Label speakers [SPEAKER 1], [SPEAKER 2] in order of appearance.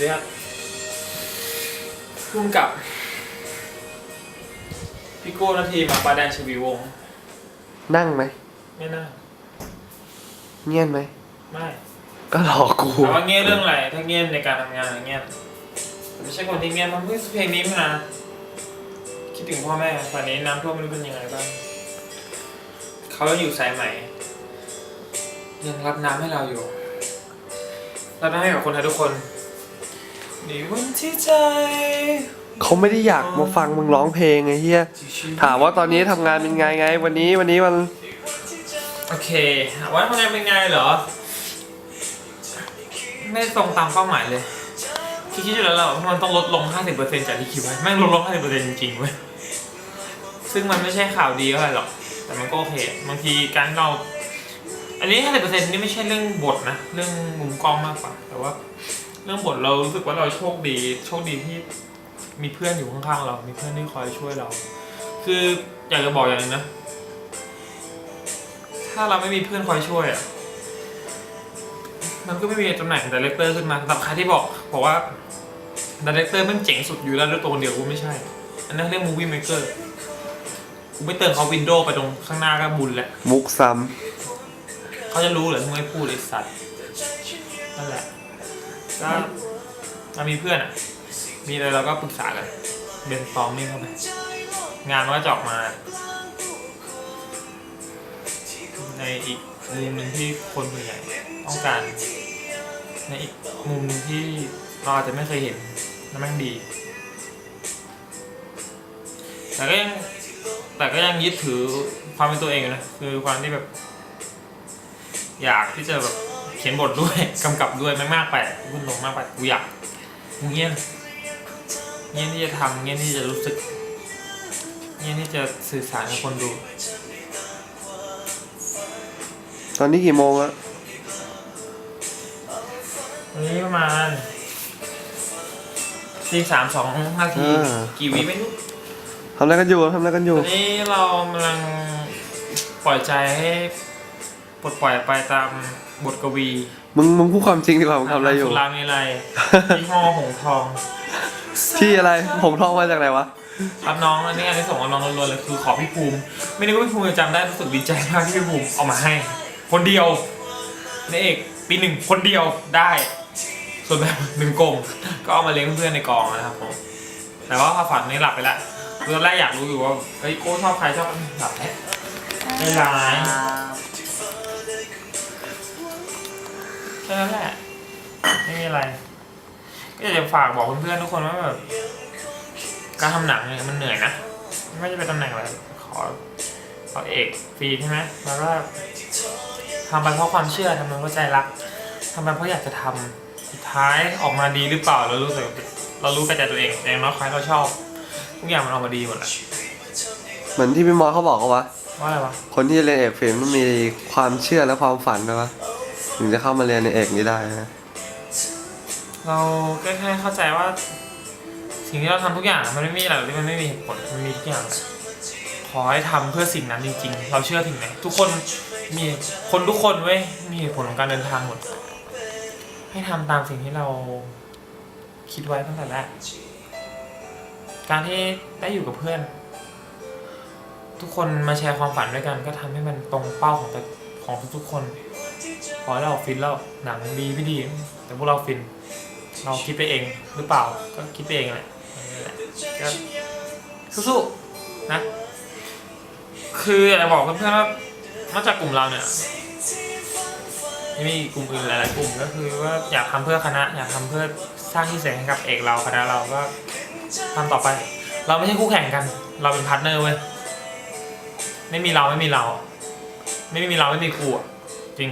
[SPEAKER 1] ดีครับพุ่มกับ พี่โก้นาทีมาปลาแดงชวีวงศ์
[SPEAKER 2] นั่งไหม
[SPEAKER 1] ไม่น่า
[SPEAKER 2] เงียบไหม
[SPEAKER 1] ไม่
[SPEAKER 2] ก็หลอกกู
[SPEAKER 1] ถามว่าเงี้ยเรื่องอะไรถ้าเงี้ยในการทำงานอย่างเงี้ยแต่ไม่ใช่คนที่เงี้ยมันเพิ่งเพลงนี้มานะคิดถึงพ่อแม่ป่านนี้น้ำท่วมไม่รู้เป็นยังไงบ้างเขายังอยู่สายใหม่ ยังรับน้ำให้เราอยู่รับน้ำให้กับคนไทยทุกคน ในวันที่ใจ
[SPEAKER 2] เขาไม่ได้อยากมาฟังมึงร้องเพลงไงเฮียถามว่าตอนนี้ทำงานเป็นไงไง วันนี้วันนี้มัน
[SPEAKER 1] โอเคว่าทำงานเป็นไงเหรอ ไม่ตรงตามเป้าหมายเลยที่คิดอยู่แล้วแหละว่ามันต้องลดลง 50%จากที่คิดไว้แม่งลดลง 50%จริงๆเว้ยซึ่งมันไม่ใช่ข่าวดีเท่าไหร่หรอก แต่มันก็โอเคบางทีการเรา อันนี้ 50%นี่ไม่ใช่เรื่องบทนะ เรื่องมุมกล้องมากกว่า แต่ว่า เรื่องบทเรารู้สึกว่าเราโชคดี โชคดีที่มีเพื่อนอยู่ข้างๆเรา มีเพื่อนที่คอยช่วยเรา คืออยากจะบอกอย่างหนึงนะ ถ้าเราไม่มีเพื่อนคอยช่วยอะ มันก็ไม่มีตำแหน่งดีเลกเตอร์ขึ้นมาสำหรับใครที่บอกบอกว่าดีเลกเตอร์มันเจ๋งสุดอยู่แล้วด้วยตัวคนเดียวกูไม่ใช่ อันนั้นเรียกมูวี่เมเกอร์กูไม่เติมเขาวินโดว์ไปตรงข้างหน้าก็บุญแล้ว
[SPEAKER 2] มุกซ้
[SPEAKER 1] เขาจะรู้เหรอมึงไม่พูดไอ้สัตว์นั่นแหละ ก็เรามีเพื่อนอะ มีอะไรเราก็ปรึกษากันเบนฟอร์มนี่เข้าไปงานมันก็จะออกมา ในอีกมุมหนึ่งที่คนส่วนใหญ่ต้องการ ในอีกมุมหนึ่งที่เราอาจจะไม่เคยเห็นนั่นแม่งดี แต่ก็ยังแต่ก็ยังยึดถือความเป็นตัวเองอยู่นะ คือความที่แบบ อยากที่จะแบบ เขียนบทด้วย กำกับด้วยไม่มากไปพูดลงมากไปกูอยากกูเงี้ยเงี้ยที่จะทำเงี้ยที่จะรู้สึกเงี้ยที่จะสื่อสารกับคนดูำ
[SPEAKER 2] ตอนนี้กี่โมงแล้ว
[SPEAKER 1] วันนี้ประมาณตีสามสองนาทีกี่วิไม่รู้
[SPEAKER 2] ทำอะไรกันอยู่ทำอะไรกันอ
[SPEAKER 1] ต
[SPEAKER 2] ยู่
[SPEAKER 1] อนนี้เรากำลังปล่อยใจให้ ปลดปล่อยไปตามบทกวี
[SPEAKER 2] มึงมึงพูดความจริงดีกว่ามึงทำอะไรอยู่
[SPEAKER 1] สุรามีอะไรยี่ห้อหงทอง
[SPEAKER 2] ที่อะไรผมทองมาจากไหนวะ
[SPEAKER 1] รับน้องอันนี้อันนี้ส่งกับน้องล้วนๆเลยคือขอพี่ภูมิ ไม่นึกว่าพี่ภูมิจะจำได้รู้สึกดีใจมากที่พี่ภูมิเอามาให้ คนเดียวในเอกปีหนึ่งคนเดียวได้ ส่วนแบบหนึ่งกลมก็เอามาเลี้ยงเพื่อนในกองนะครับผมแต่ว่าพอฝันนี้หลับไปแล้วคือตอนแรกอยากรู้อยู่ว่าเฮ้ยโก้ชอบใครชอบหลับแล้วไม่ร้าย แค่นั้นแหละ ไม่มีอะไร ก็อยากจะฝากบอกเพื่อนๆทุกคนว่าแบบการทำหนังเนี่ยมันเหนื่อยนะ ไม่ว่าจะเป็นตำแหน่งอะไร ขอเอาเอกฟรีใช่ไหมแล้วก็ทำไปเพราะความเชื่อทำไปเพราะใจรักทำไปเพราะอยากจะทำสุดท้ายออกมาดีหรือเปล่าเรารู้สึกเรารู้กระจายตัวเองแต่อย่างน้อยใครเราชอบทุกอย่างมันออกมาดีหมดแหละ
[SPEAKER 2] เหมือนที่พี่มอสเขาบอกเขาวะ
[SPEAKER 1] ว่าอะไรวะ
[SPEAKER 2] คนที่เรียนเอกฟิล์มต้องมีความเชื่อและความฝันนะวะ ถึงจะเข้ามาเรียนในเอกนี้ได้นะ
[SPEAKER 1] เราแค่แค่เข้าใจว่า สิ่งที่เราทำทุกอย่างมันไม่มีอะไรที่มันไม่มีเหตุผลมันมีทุกอย่างละขอให้ทำเพื่อสิ่งนั้นจริง ๆ เราเชื่อถึงไหนทุกคนมีคนทุกคนเว้ยมีเหตุผลของการเดินทางหมด ให้ทำตามสิ่งที่เราคิดไว้ตั้งแต่แรกการที่ได้อยู่กับเพื่อน ทุกคนมาแชร์ความฝันด้วยกัน ก็ทำให้มันตรงเป้าของแต่ของทุกๆคน พอเราฟินแล้วหนังดีไม่ดี แต่พวกเราฟิน เราคิดไปเองหรือเปล่าก็คิดไปเองแหละก็สู้ๆนะ คืออยากบอกเพื่อนๆว่านอกจากกลุ่มเราเนี่ยยังมีกลุ่มอื่นหลายๆกลุ่มก็คือว่าอยากทำเพื่อคณะ อยากทำเพื่อสร้างที่เสียงให้กับเอกเราคณะเราก็ทำต่อไป เราไม่ใช่คู่แข่งกัน เราเป็นพาร์ทเนอร์เว้ยไม่มีเราไม่มีเรา ไม่มีเราไม่มีครูจริง